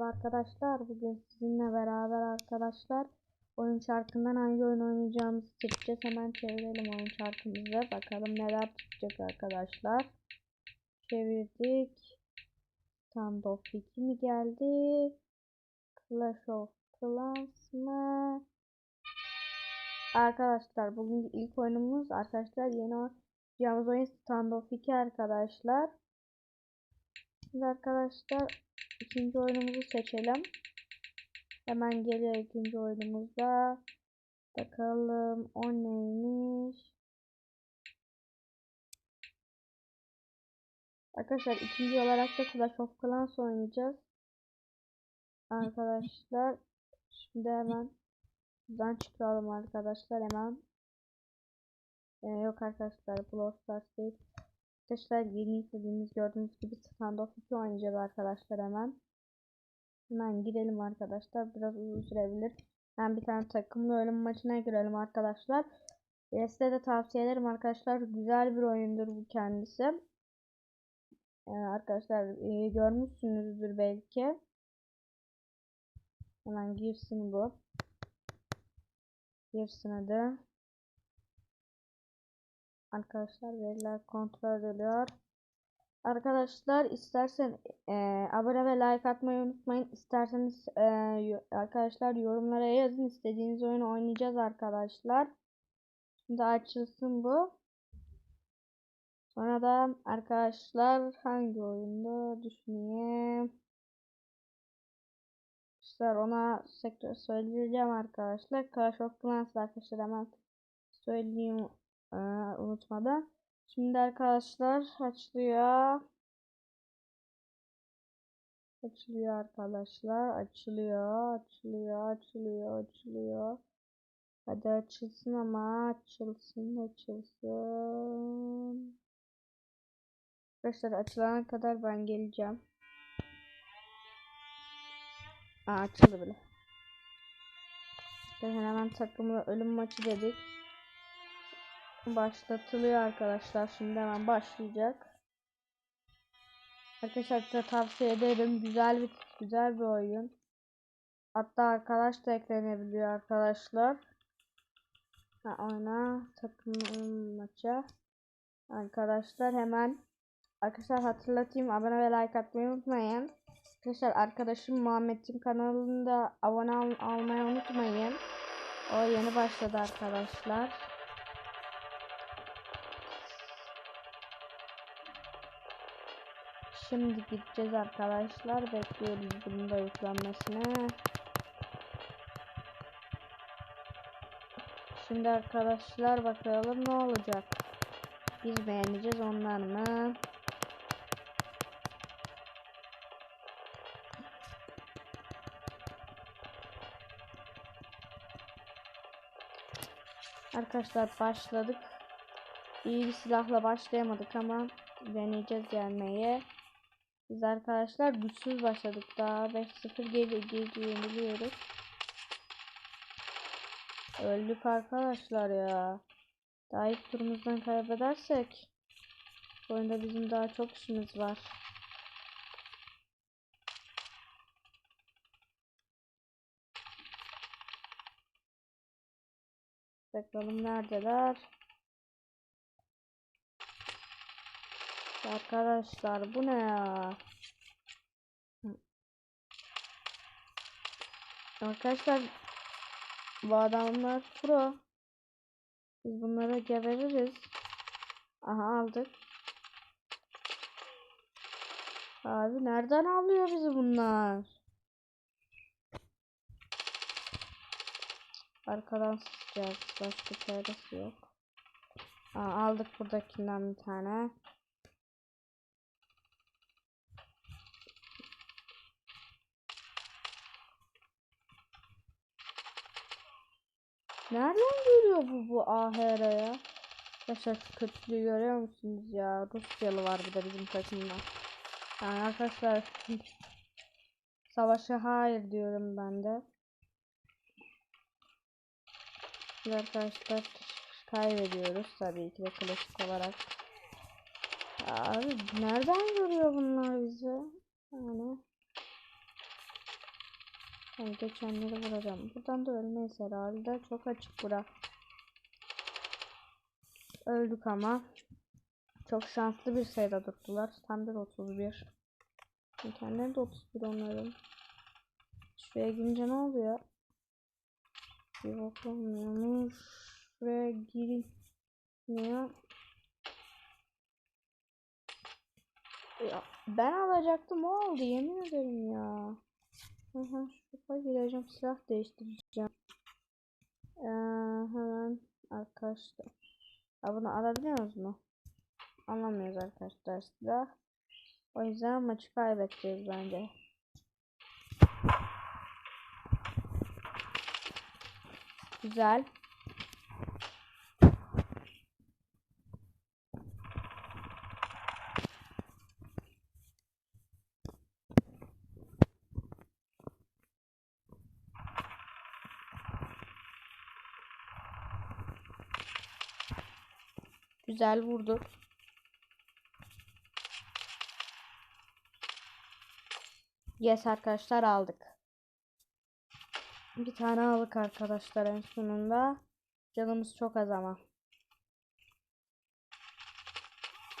Arkadaşlar bugün sizinle beraber arkadaşlar oyun çarkından hangi oyun oynayacağımızı seçeceğiz. Hemen çevirelim oyun çarkımızı. Bakalım neler çıkacak arkadaşlar. Çevirdik. Standoff 2 mi geldi? Clash of Clans mı? Arkadaşlar bugün ilk oyunumuz arkadaşlar yeni oynayacağımız oyun Standoff 2 arkadaşlar. Şimdi arkadaşlar ikinci oyunumuzu seçelim. Hemen geliyor ikinci oyunumuzda. Bakalım o neymiş. Arkadaşlar ikinci olarak da Clash of Clans oynayacağız. Arkadaşlar şimdi hemen buradan çıkalım arkadaşlar hemen. Ee, yok arkadaşlar Brawl Stars değil. Arkadaşlar yeni istediğiniz gördüğünüz gibi standoff 2 oynayacağız arkadaşlar hemen. Hemen girelim arkadaşlar. Biraz uzun sürebilir. Ben bir tane takımlı ölüm maçına girelim arkadaşlar. E, size de tavsiye ederim arkadaşlar. Güzel bir oyundur bu kendisi. Ee, arkadaşlar e, görmüşsünüzdür belki. Hemen girsin bu. Girsin hadi. Arkadaşlar veriler kontrol ediliyor. Arkadaşlar istersen e, abone ve like atmayı unutmayın. İsterseniz e, arkadaşlar yorumlara yazın. istediğiniz oyunu oynayacağız arkadaşlar. Şimdi açılsın bu. Sonra da arkadaşlar hangi oyunda düşüneyim. İşte ona söyleyeceğim arkadaşlar. Clash of Clans arkadaşlar hemen söyleyeyim ee, unutmadan. Şimdi arkadaşlar açılıyor. Açılıyor arkadaşlar. Açılıyor. Açılıyor. Açılıyor. Açılıyor. Hadi açılsın ama açılsın açılsın. Arkadaşlar açılana kadar ben geleceğim. Aa, açıldı bile. Ben hemen takımla ölüm maçı dedik başlatılıyor arkadaşlar. Şimdi hemen başlayacak. Arkadaşlar size tavsiye ederim. Güzel bir güzel bir oyun. Hatta arkadaş da eklenebiliyor arkadaşlar. Ha, oyna takım maça. Arkadaşlar hemen arkadaşlar hatırlatayım abone ve like atmayı unutmayın. Arkadaşlar arkadaşım Muhammed'in kanalında abone al almayı unutmayın. O yeni başladı arkadaşlar. Şimdi gideceğiz arkadaşlar. Bekliyoruz bunun da yüklenmesine. Şimdi arkadaşlar bakalım ne olacak. Biz beğeneceğiz onlar mı? Arkadaşlar başladık. İyi bir silahla başlayamadık ama deneyeceğiz gelmeye. Biz arkadaşlar güçsüz başladık daha 5-0 geri geri yeniliyoruz. Öldük arkadaşlar ya. Daha ilk turumuzdan kaybedersek oyunda bizim daha çok işimiz var. Bakalım neredeler? Arkadaşlar bu ne ya? Arkadaşlar bu adamlar pro. Biz bunlara gebeririz. Aha aldık. Abi nereden alıyor bizi bunlar? Arkadan sıçacağız. Başka çaresi yok. Aa, aldık buradakinden bir tane. Nereden görüyor bu bu AHR ya? Arkadaşlar kötülüğü görüyor musunuz ya? Rusyalı var bir de bizim takımda. Yani arkadaşlar savaşa hayır diyorum ben de. Arkadaşlar kaybediyoruz tabii ki de klasik olarak. Abi nereden görüyor bunlar bizi? Yani Ben geçenleri vuracağım. Buradan da ölmeyiz herhalde. Çok açık bura. Öldük ama. Çok şanslı bir sayıda durdular. Tam bir 31. Kendileri de 31 onların. Şuraya girince ne oluyor? Bir bak olmuyormuş. Şuraya girmiyor. Ya ben alacaktım o aldı yemin ederim ya. Hı şuraya gireceğim silah değiştireceğim. Ee, hemen arkadaşlar. Ya bunu alabiliyoruz mu? Alamıyoruz arkadaşlar silah. O yüzden maçı kaybedeceğiz bence. Güzel. Güzel vurdu. Yes arkadaşlar aldık. Bir tane aldık arkadaşlar en sonunda. Canımız çok az ama.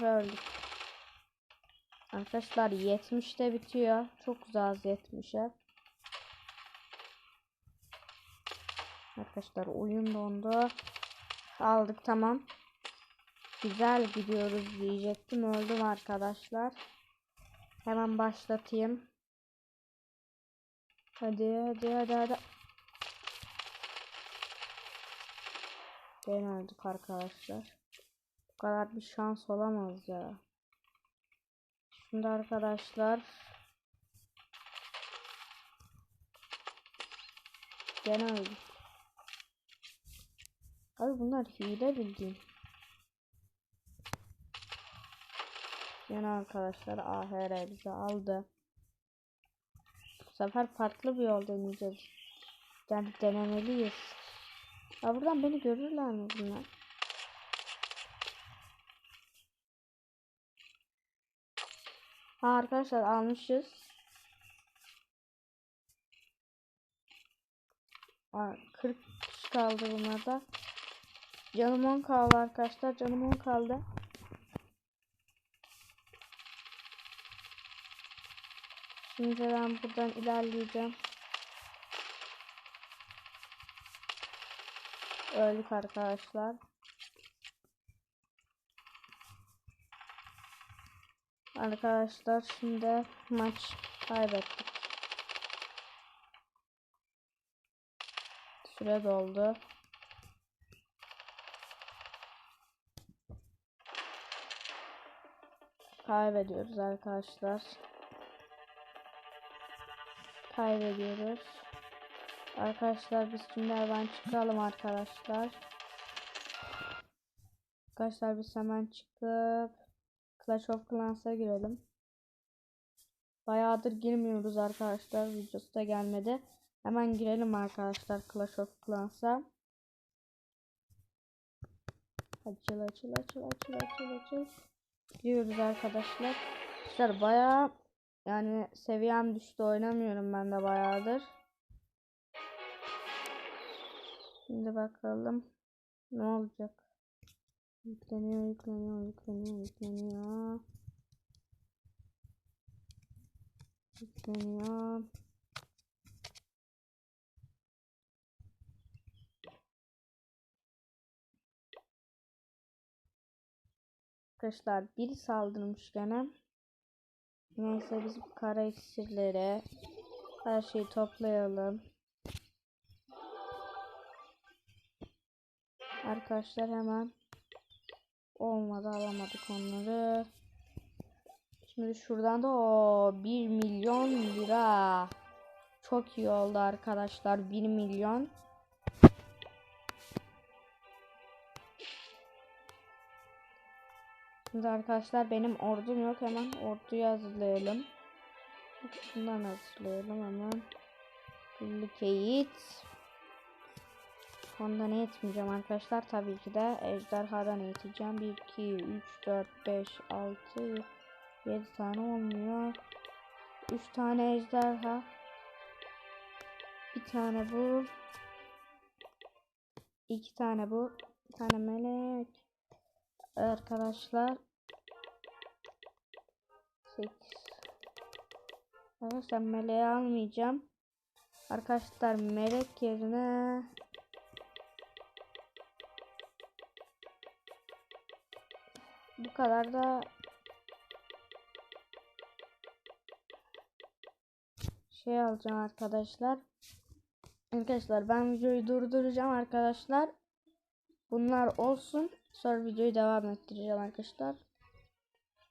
Ve öldük. Arkadaşlar 70'te bitiyor. Çok uzağız 70'e. Arkadaşlar oyun dondu. Aldık tamam. Güzel gidiyoruz diyecektim. Öldüm arkadaşlar. Hemen başlatayım. Hadi hadi hadi hadi. Ben öldük arkadaşlar. Bu kadar bir şans olamaz ya. Şimdi arkadaşlar. Gene öldük. Abi bunlar hile bildiğin. Yine arkadaşlar AHR bizi aldı. Bu sefer farklı bir yol deneyeceğiz. Yani denemeliyiz. Ya buradan beni görürler mi bunlar? Ha arkadaşlar almışız. Aa, 40 kişi kaldı bunlarda. Canım 10 kaldı arkadaşlar. Canım 10 kaldı. Şimdi ben buradan ilerleyeceğim. Öldük arkadaşlar. Arkadaşlar şimdi maç kaybettik. Süre doldu. Kaybediyoruz arkadaşlar. Kaybediyoruz. Arkadaşlar biz hemen çıkalım arkadaşlar. Arkadaşlar biz hemen çıkıp Clash of Clans'a girelim. Bayağıdır girmiyoruz arkadaşlar. Videosu da gelmedi. Hemen girelim arkadaşlar Clash of Clans'a. Açıl açıl açıl açıl açıl açıl. Giriyoruz arkadaşlar. Arkadaşlar bayağı yani seviyem düştü oynamıyorum ben de bayağıdır. Şimdi bakalım ne olacak. Yükleniyor, yükleniyor, yükleniyor, yükleniyor. Yükleniyor. Arkadaşlar biri saldırmış gene. Neyse biz bu kara iksirleri her şeyi toplayalım. Arkadaşlar hemen olmadı alamadık onları. Şimdi şuradan da o 1 milyon lira. Çok iyi oldu arkadaşlar 1 milyon. Şimdi arkadaşlar benim ordum yok hemen orduyu hazırlayalım. Şundan hazırlayalım hemen. Duplicate. Ondan eğitmeyeceğim arkadaşlar. Tabii ki de ejderhadan eğiteceğim. 1, 2, 3, 4, 5, 6, 7 tane olmuyor. 3 tane ejderha. Bir tane bu. iki tane bu. Bir tane melek. Arkadaşlar. 8. Arkadaşlar meleği almayacağım. Arkadaşlar melek yerine bu kadar da şey alacağım arkadaşlar. Arkadaşlar ben videoyu durduracağım arkadaşlar. Bunlar olsun. Sonra videoyu devam ettireceğim arkadaşlar.